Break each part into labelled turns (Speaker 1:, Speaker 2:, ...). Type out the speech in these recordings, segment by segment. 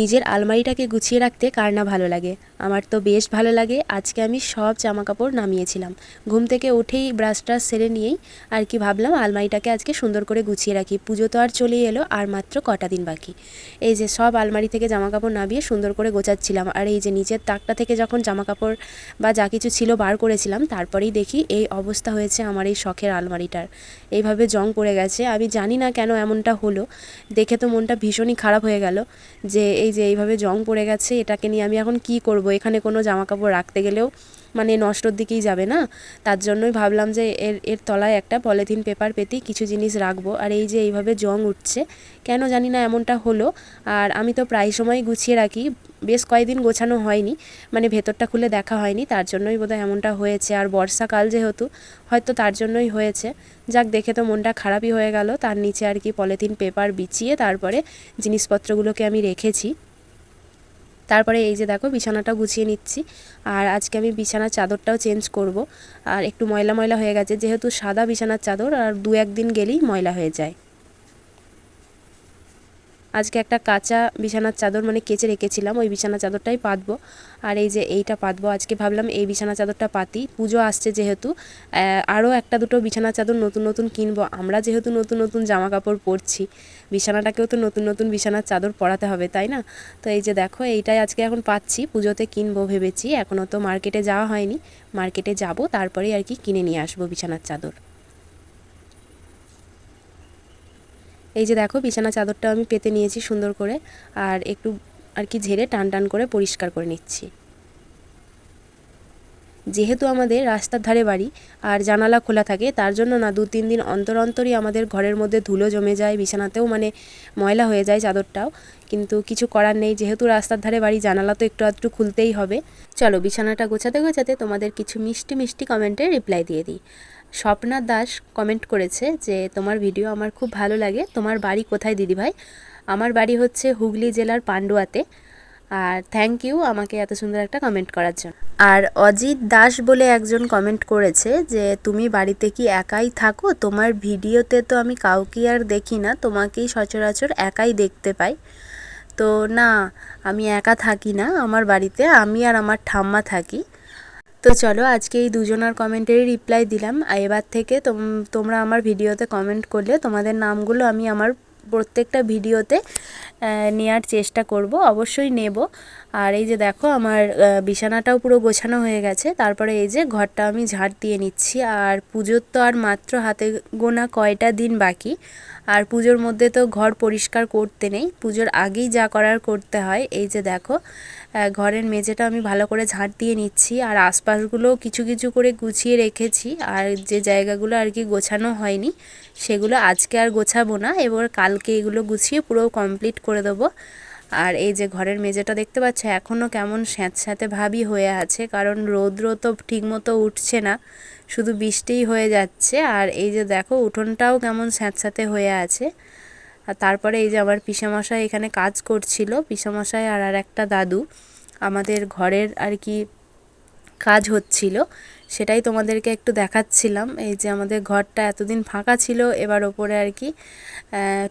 Speaker 1: নিজের আলমারিটাকে গুছিয়ে রাখতে কার না ভালো লাগে। আমার তো বেশ ভালো লাগে। আজকে আমি সব জামা কাপড় নামিয়েছিলাম। ঘুম থেকে উঠেই ব্রাশ ট্রাশ সেরে নিয়েই আর কি ভাবলাম, আলমারিটাকে আজকে সুন্দর করে গুছিয়ে রাখি। পুজো তো আর চলেই এলো, আর মাত্র কটা দিন বাকি। এই যে সব আলমারি থেকে জামা কাপড় নামিয়ে সুন্দর করে গোছাচ্ছিলাম। আর এই যে নিচের তাকটা থেকে যখন জামা কাপড় বা যা কিছু ছিল বার করেছিলাম, তারপরেই দেখি এই অবস্থা হয়েছে আমার এই শখের আলমারিটার। এইভাবে জং পড়ে গেছে। আমি জানি না কেন এমনটা হলো। দেখে তো মনটা ভীষণই খারাপ হয়ে গেল যে এই যে এইভাবে জং পড়ে গেছে, এটাকে নিয়ে আমি এখন কি করব? এখানে কোনো জামা কাপড় রাখতে গেলেও মানে নষ্টর দিকেই যাবে না। তার জন্যই ভাবলাম যে এর এর তলায় একটা পলিথিন পেপার পেতেই কিছু জিনিস রাখব। আর এই যে এইভাবে জং উঠছে, কেন জানি না এমনটা হলো। আর আমি তো প্রায় সময় গুছিয়ে রাখি। বেশ কয়েকদিন গোছানো হয়নি মানে ভেতরটা খুলে দেখা হয়নি। তার জন্যই বোধহয় এমনটা হয়েছে। আর বর্ষাকাল যেহেতু, হয়তো তার জন্যই হয়েছে। যাক, দেখে তো মনটা খারাপই হয়ে গেল। তার নিচে আর কি পলিথিন, পেপার বিছিয়ে তারপরে জিনিসপত্রগুলোকে আমি রেখেছি। তারপরে এই যে দেখো বিছানাটা গুছিয়ে নিচ্ছি। আর আজকে আমি বিছানার চাদরটাও চেঞ্জ করব। আর একটু ময়লা ময়লা হয়ে গেছে, যেহেতু সাদা বিছানার চাদর, আর দু একদিন গেলেই ময়লা হয়ে যায়। আজকে একটা কাঁচা বিছানার চাদর মানে কেচে রেখেছিলাম, ওই বিছানা চাদরটাই পাতবো। আর এই যে এইটা পাতবো, আজকে ভাবলাম এই বিছানা চাদরটা পাতি, পুজো আসছে যেহেতু আরও একটা দুটো বিছানা চাদর নতুন নতুন কিনবো। আমরা যেহেতু নতুন নতুন জামা কাপড় পরছি, বিছানাটাকেও তো নতুন নতুন বিছানার চাদর পরাতে হবে, তাই না? তো এই যে দেখো, এইটাই আজকে এখন পাচ্ছি, পুজোতে কিনবো ভেবেছি, এখনও তো মার্কেটে যাওয়া হয়নি। মার্কেটে যাব, তারপরেই আর কি কিনে নিয়ে আসব বিছানার চাদর। এই যে দেখো, বিছানা চাদরটা আমি পেতে নিয়েছি সুন্দর করে, আর একটু আর কি ঝেড়ে টান টান করে পরিষ্কার করে নিচ্ছি। যেহেতু আমাদের রাস্তার ধারে বাড়ি আর জানালা খোলা থাকে, তার জন্য না দু তিন দিন অন্তর অন্তরই আমাদের ঘরের মধ্যে ধুলো জমে যায়, বিছানাতেও মানে ময়লা হয়ে যায় চাদরটাও। কিন্তু কিছু করার নেই, যেহেতু রাস্তার ধারে বাড়ি, জানালা তো একটু আধটু খুলতেই হবে। চলো বিছানাটা গোছাতে গোছাতে তোমাদের কিছু মিষ্টি মিষ্টি কমেন্টে রিপ্লাই দিয়ে দিই। স্বপ্না দাস কমেন্ট করেছে যে, তোমার ভিডিও আমার খুব ভালো লাগে। তোমার বাড়ি কোথায়, দিদিভাই? আমার বাড়ি হচ্ছে হুগলি জেলার পান্ডুয়াতে। আর থ্যাংক ইউ আমাকে এত সুন্দর একটা কমেন্ট করার জন্য। আর অজিত দাস বলে একজন কমেন্ট করেছে যে, তুমি বাড়িতে কি একাই থাকো? তোমার ভিডিওতে তো আমি কাউকে আর দেখি না। তোমাকেই সচরাচর একাই দেখতে পাই। তো না, আমি একা থাকি না। আমার বাড়িতে আমি আর আমার ঠাম্মা থাকি। তো চলো আজকে এই দুজনার কমেন্টেরই রিপ্লাই দিলাম। এবার থেকে তোমরা আমার ভিডিওতে কমেন্ট করলে তোমাদের নামগুলো আমি আমার প্রত্যেকটা ভিডিওতে নেওয়ার চেষ্টা করব, অবশ্যই নেব। আর এই যে দেখো আমার বিছানাটাও পুরো গোছানো হয়ে গেছে। তারপরে এই যে ঘরটা আমি ঝাড় দিয়ে নিচ্ছি। আর পুজোর তো আর মাত্র হাতে গোনা কয়টা দিন বাকি। আর পুজোর মধ্যে তো ঘর পরিষ্কার করতে নেই। পুজোর আগেই যা করার করতে হয়। এই যে দেখো ঘরের মেঝেটা আমি ভালো করে ঝাঁট দিয়ে নিচ্ছি আর আশপাশগুলোও কিছু কিছু করে গুছিয়ে রেখেছি আর যে জায়গাগুলো আর কি গোছানো হয়নি সেগুলো আজকে আর গোছাবো না, এবার কালকে এগুলো গুছিয়ে পুরো কমপ্লিট করে দেবো। আর এই যে ঘরের মেঝেটা দেখতে পাচ্ছ এখনও কেমন স্যাঁতস্যাঁতে ভাবই হয়ে আছে, কারণ রৌদ্র তো ঠিকমতো উঠছে না, শুধু বৃষ্টিই হয়ে যাচ্ছে। আর এই যে দেখো, উঠোনটাও কেমন স্যাঁতস্যাঁতে হয়ে আছে। আর তারপরে এই যে আমার পিসামশাই এখানে কাজ করছিল, পিসামশাই আর আর একটা দাদু, আমাদের ঘরের আর কি কাজ হচ্ছিল, সেটাই তোমাদেরকে একটু দেখাচ্ছিলাম। এই যে আমাদের ঘরটা এতদিন ফাঁকা ছিল, এবার ওপরে আর কি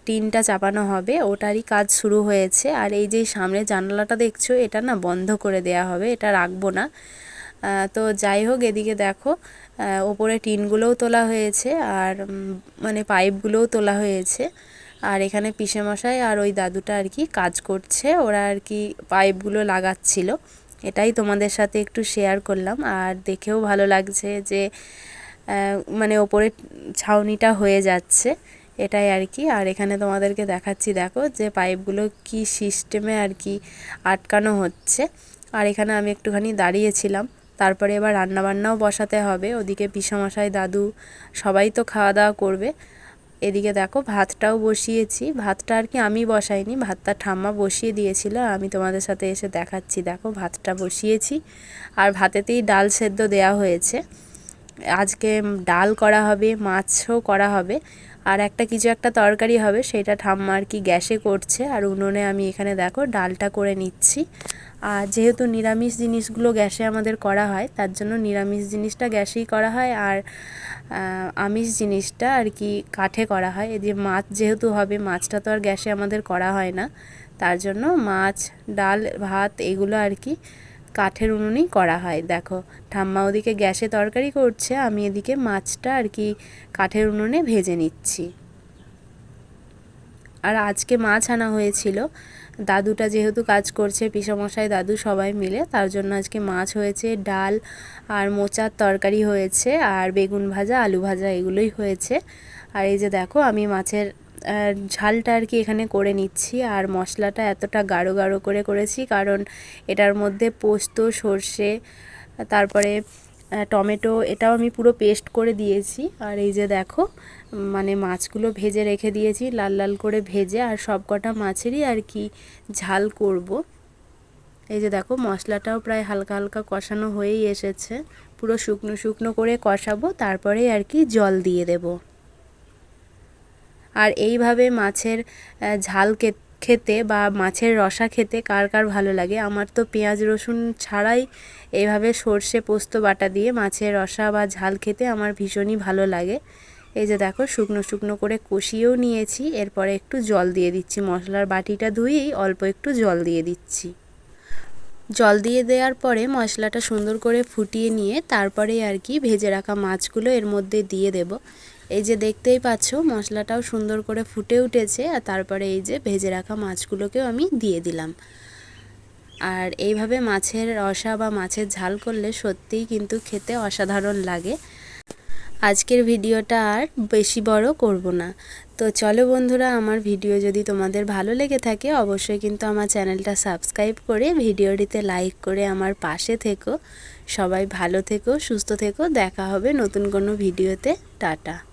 Speaker 1: টিনটা চাপানো হবে, ওটারই কাজ শুরু হয়েছে। আর এই যে সামনে জানালাটা দেখছ, এটা না বন্ধ করে দেয়া হবে, এটা রাখব না। তো যাই হোক, এদিকে দেখো ওপরে টিনগুলোও তোলা হয়েছে, আর মানে পাইপগুলোও তোলা হয়েছে। আর এখানে পিসে মশাই আর ওই দাদুটা আর কি কাজ করছে। ওরা আর কি পাইপগুলো লাগাচ্ছিল। এটাই তোমাদের সাথে একটু শেয়ার করলাম। আর দেখেও ভালো লাগছে যে মানে ওপরে ছাউনিটা হয়ে যাচ্ছে। এটাই আর কি। আর এখানে তোমাদেরকে দেখাচ্ছি, দেখো যে পাইপগুলো কি সিস্টেমে আর কি আটকানো হচ্ছে। আর এখানে আমি একটুখানি দাঁড়িয়েছিলাম। তারপরে এবার রান্নাবান্নাও বসাতে হবে। ওদিকে পিসামশাই, দাদু সবাই তো খাওয়া দাওয়া করবে। এদিকে দেখো, ভাতটাও বসিয়েছি। ভাতটা আর কি আমি বসাইনি, ভাতটা ঠাম্মা বসিয়ে দিয়েছিল। আমি তোমাদের সাথে এসে দেখাচ্ছি, দেখো ভাতটা বসিয়েছি। আর ভাতেতেই ডাল সেদ্ধ দেয়া হয়েছে। আজকে ডাল করা হবে, মাছও করা হবে। আর একটা কিছু একটা তরকারি হবে, সেটা ঠাম্মা আর কি গ্যাসে করছে। আর উনুনে আমি এখানে দেখো ডালটা করে নিচ্ছি। আর যেহেতু নিরামিষ জিনিসগুলো গ্যাসে আমাদের করা হয়, তার জন্য নিরামিষ জিনিসটা গ্যাসেই করা হয়। আর আমিষ জিনিসটা আর কি কাঠে করা হয়। এই যে মাছ যেহেতু হবে, মাছটা তো আর গ্যাসে আমাদের করা হয় না। তার জন্য মাছ, ডাল, ভাত, এগুলো আর কি কাঠের উনুনেই করা হয়। দেখো, ঠাম্মা ওদিকে গ্যাসে তরকারি করছে, আমি এদিকে মাছটা আর কি কাঠের উনুনে ভেজে নিচ্ছি। আর আজকে মাছ আনা হয়েছিল। দাদুটা যেহেতু কাজ করছে, পিসমশাই, দাদু সবাই মিলে, তার জন্য আজকে মাছ হয়েছে, ডাল আর মোচার তরকারি হয়েছে, আর বেগুন ভাজা, আলু ভাজা, এগুলোই হয়েছে। আর এই যে দেখো, আমি মাছের ঝালটা আর কি এখানে করে নিচ্ছি আর মশলাটা এতটা গাঢ় গাঢ় করে করেছি কারণ এটার মধ্যে পোস্ত, সর্ষে, তারপরে টমেটো এটাও আমি পুরো পেস্ট করে দিয়েছি। আর এই যে দেখো মানে মাছগুলো ভেজে রেখে দিয়েছি, লাল লাল করে ভেজে আর সব কটা মাছেরই আর কি ঝাল করব। এই যে দেখো, মশলাটাও প্রায় হালকা হালকা কষানো হয়েই এসেছে। পুরো শুকনো শুকনো করে কষাবো তারপরে আর কি জল দিয়ে দেবো। আর এইভাবে মাছের ঝাল খেতে বা মাছের রসা খেতে কার কার ভালো লাগে? আমার তো পেঁয়াজ রসুন ছাড়াই এইভাবে সর্ষে, পোস্ত, বাটা দিয়ে মাছের রসা বা ঝাল খেতে আমার ভীষণই ভালো লাগে। এই যে দেখো, শুকনো শুকনো করে কষিয়েও নিয়েছি, এরপরে একটু জল দিয়ে দিচ্ছি। মশলার বাটিটা ধুয়েই অল্প একটু জল দিয়ে দিচ্ছি। জল দিয়ে দেওয়ার পরে মশলাটা সুন্দর করে ফুটিয়ে নিয়ে তারপরে আর কি ভেজে রাখা মাছগুলো এর মধ্যে দিয়ে দেব। এই যে দেখতেই পাচ্ছ, মশলাটাও সুন্দর করে ফুটে উঠেছে আর তারপরে এই যে ভেজে রাখা মাছগুলোকেও আমি দিয়ে দিলাম। আর এইভাবে মাছের রসা বা মাছের ঝাল করলে সত্যিই কিন্তু খেতে অসাধারণ লাগে। আজকের ভিডিওটা আর বেশি বড় করব না। তো চলো বন্ধুরা, আমার ভিডিও যদি তোমাদের ভালো লেগে থাকে, অবশ্যই কিন্তু আমার চ্যানেলটা সাবস্ক্রাইব করে ভিডিওটিতে লাইক করে আমার পাশে থেকো। সবাই ভালো থেকো, সুস্থ থেকো। দেখা হবে নতুন কোনো ভিডিওতে। টাটা।